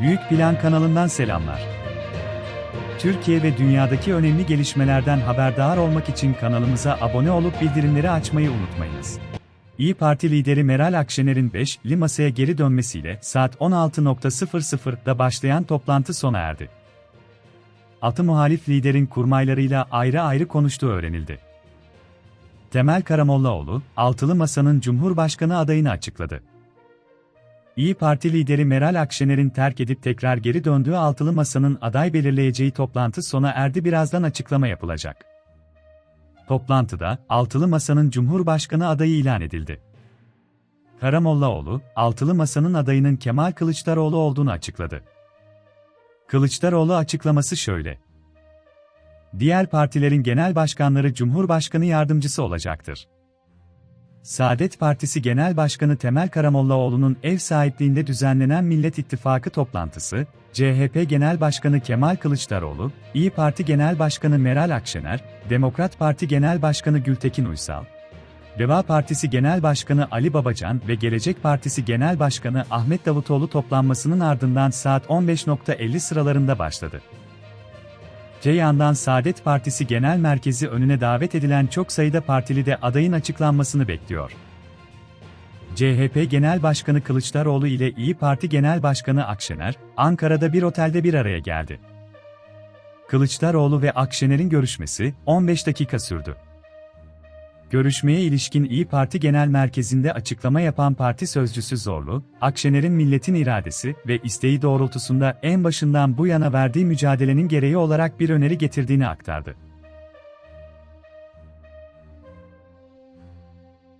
Büyük Plan kanalından selamlar. Türkiye ve dünyadaki önemli gelişmelerden haberdar olmak için kanalımıza abone olup bildirimleri açmayı unutmayınız. İyi Parti lideri Meral Akşener'in 5'li masaya geri dönmesiyle saat 16.00'da başlayan toplantı sona erdi. Altı muhalif liderin kurmaylarıyla ayrı ayrı konuştuğu öğrenildi. Temel Karamollaoğlu, Altılı Masa'nın Cumhurbaşkanı adayını açıkladı. İyi Parti lideri Meral Akşener'in terk edip tekrar geri döndüğü Altılı Masa'nın aday belirleyeceği toplantı sona erdi birazdan açıklama yapılacak. Toplantıda, Altılı Masa'nın Cumhurbaşkanı adayı ilan edildi. Karamollaoğlu, Altılı Masa'nın adayının Kemal Kılıçdaroğlu olduğunu açıkladı. Kılıçdaroğlu açıklaması şöyle. Diğer partilerin genel başkanları Cumhurbaşkanı yardımcısı olacaktır. Saadet Partisi Genel Başkanı Temel Karamollaoğlu'nun ev sahipliğinde düzenlenen Millet İttifakı toplantısı, CHP Genel Başkanı Kemal Kılıçdaroğlu, İyi Parti Genel Başkanı Meral Akşener, Demokrat Parti Genel Başkanı Gültekin Uysal, Deva Partisi Genel Başkanı Ali Babacan ve Gelecek Partisi Genel Başkanı Ahmet Davutoğlu toplanmasının ardından saat 15.50 sıralarında başladı. Te yandan Saadet Partisi Genel Merkezi önüne davet edilen çok sayıda partili de adayın açıklanmasını bekliyor. CHP Genel Başkanı Kılıçdaroğlu ile İyi Parti Genel Başkanı Akşener, Ankara'da bir otelde bir araya geldi. Kılıçdaroğlu ve Akşener'in görüşmesi 15 dakika sürdü. Görüşmeye ilişkin İyi Parti Genel Merkezi'nde açıklama yapan parti sözcüsü Zorlu, Akşener'in milletin iradesi ve isteği doğrultusunda en başından bu yana verdiği mücadelenin gereği olarak bir öneri getirdiğini aktardı.